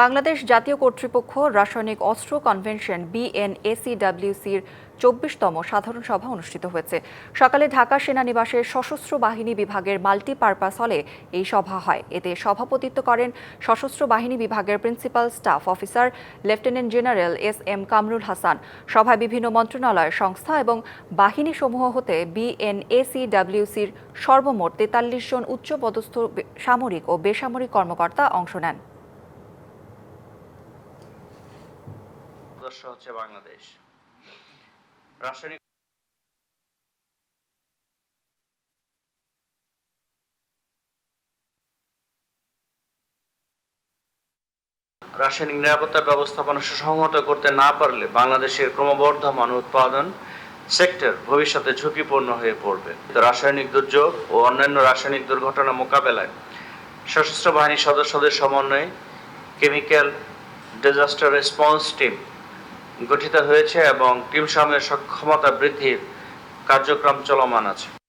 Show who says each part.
Speaker 1: বাংলাদেশ জাতীয় কর্তৃপক্ষ রাসায়নিক অস্ত্র কনভেনশন বিএনএসিডব্লিউসির চব্বিশতম সাধারণ সভা অনুষ্ঠিত হয়েছে। সকালে ঢাকা সেনানিবাসের সশস্ত্র বাহিনী বিভাগের মাল্টিপারপাস হলে এই সভা হয়। এতে সভাপতিত্ব করেন সশস্ত্র বাহিনী বিভাগের principal staff officer lieutenant general S M Kamrul Hasan. সভায় বিভিন্ন মন্ত্রণালয় সংস্থা এবং বাহিনী সমূহ হতে বিএনএসিডব্লিউসির সর্বমোট তেতাল্লিশ জন উচ্চপদস্থ সামরিক ও বেসামরিক কর্মকর্তা অংশ নেন।
Speaker 2: সদস্য হচ্ছে বাংলাদেশ। রাসায়নিক রাসায়নিক নিরাপত্তা ব্যবস্থাপনা সুসংহত করতে না পারলে বাংলাদেশের ক্রমবর্ধমান উৎপাদন সেক্টর ভবিষ্যতে ঝুঁকিপূর্ণ হয়ে পড়বে। রাসায়নিক দুর্যোগ ও অন্যান্য রাসায়নিক দুর্ঘটনা মোকাবেলায় সশস্ত্র বাহিনীর সদস্যদের সমন্বয়ে কেমিক্যাল ডিজাস্টার রেসপন্স টিম গঠিত হয়েছে এবং টিম সামনের সক্ষমতা বৃদ্ধির কার্যক্রম চলমান আছে।